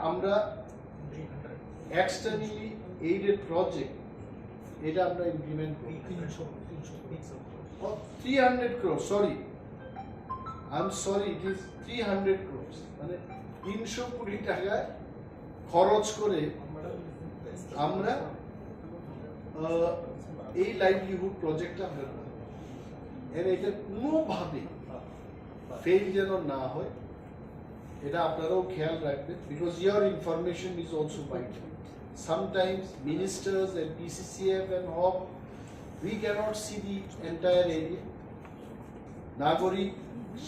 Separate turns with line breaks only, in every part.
আমরা externally aided project এটা আমরা ইমপ্লিমেন্ট করি। Three hundred crore sorry I am sorry it is three hundred crore মানে তিনশো কোটি টাকায় খরচ করে আমরা এই লাইভলিহুড প্রজেক্টটা আমরা এর এটা কোনোভাবে ফেল যেন না হয় এটা আপনারাও খেয়াল রাখবেন because your information is also vital sometimes ministers and PCCF and HOP, we cannot see the entire area. নাগরিক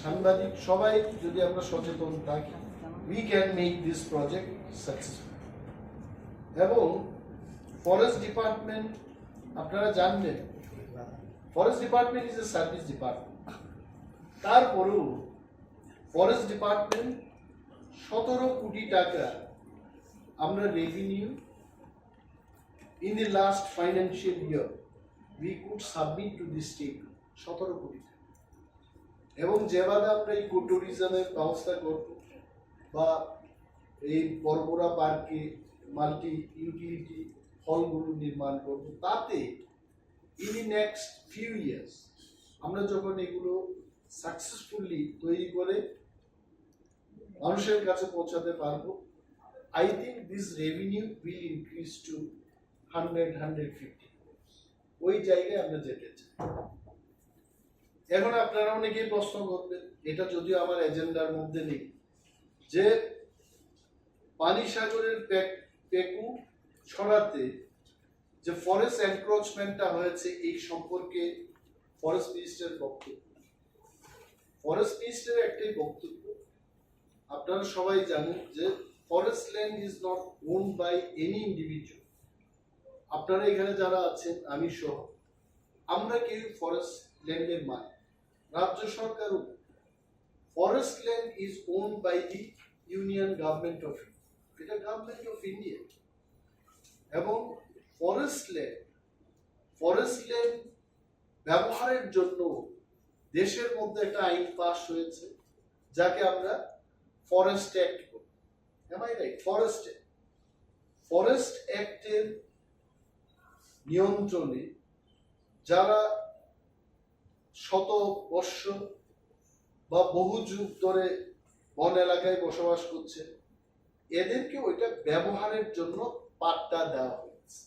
সাংবাদিক সবাই যদি আমরা সচেতন থাকি we can make this project successful. এবং ফরেস্ট ডিপার্টমেন্ট আপনারা জানবেন forest department is a service department তারপরেও ফরেস্ট ডিপার্টমেন্ট সতেরো কোটি টাকা আমরা revenue in the last financial year we could submit to the state সতেরো কোটি টাকা। এবং যেভাবে আমরা ইকো ট্যুরিজমের ব্যবস্থা করব বা এই বরবরা পার্কে মাল্টি ইউটিলিটি হলগুলো নির্মাণ করব, তাতে in the next few years আমরা যখন এগুলো সাকসেসফুলি তৈরি করে মানুষের কাছে পৌঁছাতে পারব। I think this revenue will increase to 100, 150 ওই জায়গায় আমরা যেতে চাই। এখন আপনারা অনেকেই প্রশ্ন করবেন এটা যদিও আমার এজেন্ডার মধ্যে নেই যে পানি সাগরের পেকু ছড়াতে যে ফরেস্ট এনক্রোচমেন্টটা হয়েছে এই সম্পর্কে ফরেস্ট মিনিস্টারের বক্তব্য। ফরেস্ট মিনিস্টারের একটাই বক্তব্য আপনারা সবাই জানেন যে forest land is not own by any individual আপনারা এখানে যারা আছেন, আমি সহ, আমরা কেউ ফরেস্ট ল্যান্ডের মালিক। রাজ্য সরকারও forest land is own by the union government of India এটা গভর্নমেন্ট অফ ইন্ডিয়া এবং ফরেস্ট ল্যান্ড ফরেস্ট ল্যান্ড ব্যবহারের জন্য দেশের মধ্যে একটা আইন পাস হয়েছে, যাকে আমরা forest act I right forest forest অ্যাক্টের নিয়ন্ত্রণে যারা শত বর্ষ বা বহু যুগ ধরে বন এলাকায় বসবাস করছে, এদেরকে ওইটা ব্যবহারের জন্য পাট্টা দেওয়া হয়েছে।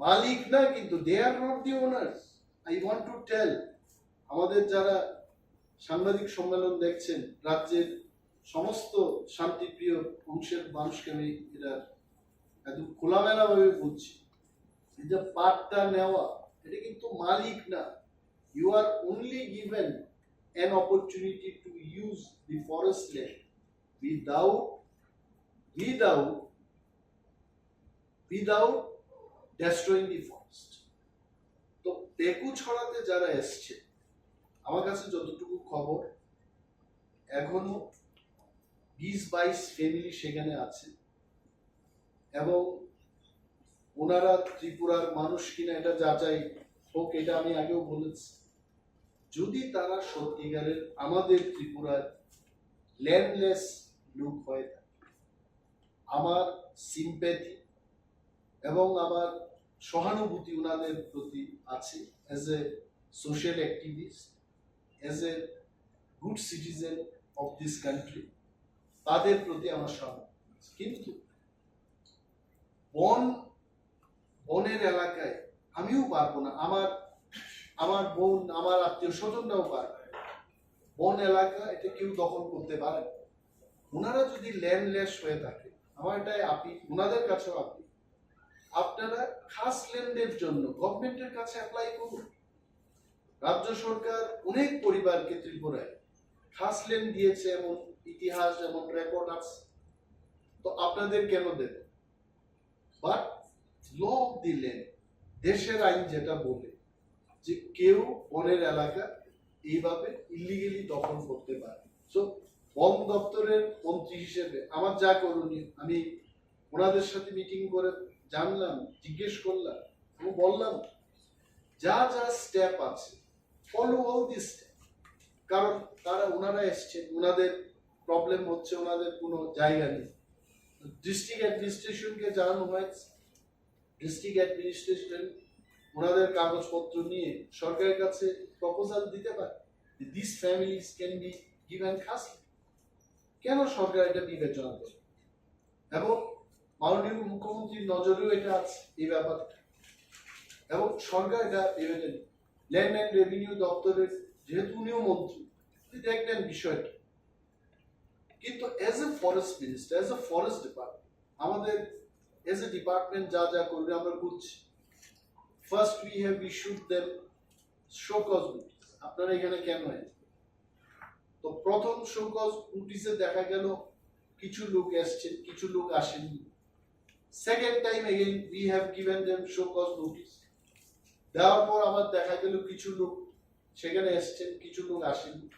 মালিক না, কিন্তু they are not the owners I want to tell আমাদের যারা সাংবাদিক সম্মেলন দেখছেন রাজ্যের সমস্ত শান্তিপ্রিয় অংশের মানুষকে আমি এটা খোলামেলা ভাবে বলছি। এই যে পাটটা নেওয়া, এটা কিন্তু মালিক না। You are only given an opportunity to use the forest land without without without destroying the forest. তো পেকু ছড়াতে যারা এসছে, আমার কাছে যতটুকু খবর এখনও বিশ বাইশ ফ্যামিলি সেখানে আছে। এবং ওনারা ত্রিপুরার মানুষ কিনা এটা যাচাই হোক, এটা আমি আগেও বলেছি। যদি তারা সত্যিকারের আমাদের ত্রিপুরার ল্যান্ডলেস লুক হয়ে থাকে, আমার সিম্প্যাথি এবং আমার সহানুভূতি ওনাদের প্রতি আছে as a social activist as a good citizen of this country তাদের প্রতি আমার আছে। কিন্তু বন, বনের এলাকায় আমিও পারব না আমার আমার বোন, আমার আত্মীয় স্বজনরাও পারবে বন এলাকা এটা কেউ দখল করতে পারে। ওনারা যদি ল্যান্ডলেস হয়ে থাকে, আমার এটাই আপি ওনাদের কাছেও আপি আপনারা খাস ল্যান্ডের জন্য গভর্নমেন্টের কাছে অ্যাপ্লাই করুন রাজ্য সরকার অনেক পরিবারকে ত্রিপুরায় খাস ল্যান্ড দিয়েছে এমন ইতিহাস এমন রেকর্ড আছে। তো আপনাদের কেন দেবে but law of the land দেশের আইন যেটা বলে যে কেউ বনের এলাকা এইভাবে ইলিগেলি দখল করতে পারে। সো বন দপ্তরের মন্ত্রী হিসেবে আমার যা করণীয়, আমি ওনাদের সাথে মিটিং করে জানলাম, জিজ্ঞেস করলাম এবং বললাম, যা যা স্টেপ আছে ফলো অল দি স্টেপ কারণ তারা ওনারা এসছেন, ওনাদের প্রবলেম হচ্ছে ওনাদের কোনো জায়গা নেই। ডিস্ট্রিক্ট অ্যাডমিনিস্ট্রেশনকে জানানো হয়েছে। ডিস্ট্রিক্ট অ্যাডমিনিস্ট্রেশন ওনাদের কাগজপত্র নিয়ে সরকারের কাছে প্রপোজাল দিতে পারে this families can be given খাসি কেন সরকার এটা বিবেচনা করে? এবং মাননীয় মুখ্যমন্ত্রীর নজরেও এটা আছে এই ব্যাপারটা। এবং সরকার এটা বিবেচনা ল্যান্ড অ্যান্ড রেভিনিউ দপ্তরের যেহেতু উনিও মন্ত্রী তিনি দেখবেন বিষয়টা। কিন্তু as a forest minister as a forest department আমাদের এজ এ ডিপার্টমেন্ট যা যা করবে আমরা করছি। First we have issued them show cause notice আপনারা এখানে কেন তো প্রথম শো কজ নোটিসে দেখা গেল কিছু লোক এসছেন, কিছু লোক আসেননি। Second time again we have given them show cause notice দেওয়ার পর আবার দেখা গেল কিছু লোক সেখানে এসছেন কিছু লোক আসেননি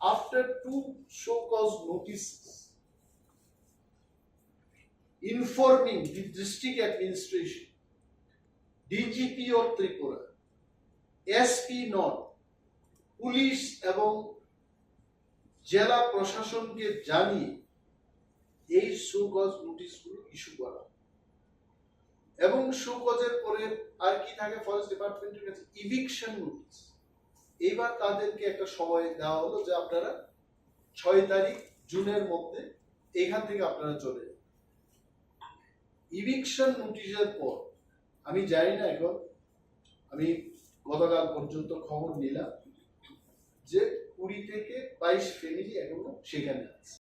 after two show cause notice informing the district administration DGP of Tripura SP not police এবং জেলা প্রশাসনকে জানিয়ে এই সুগজ নোটিশগুলো ইস্যু করা। এবং সুগজের পরে আর কি থাকে ফরেস্ট ডিপার্টমেন্টের কাছে? ইভিকশন নোটিশ এইবার তাদেরকে একটা সময় দেওয়া হলো যে আপনারা ছয় তারিখ জুনের মধ্যে এখান থেকে আপনারা চলে যান। ইভিকশন নোটিশের পর, আমি জানি না এখন, আমি গতকাল পর্যন্ত খবর নিলাম যে কুড়ি থেকে বাইশ ফ্যামিলি এখনও সেখানে আছে।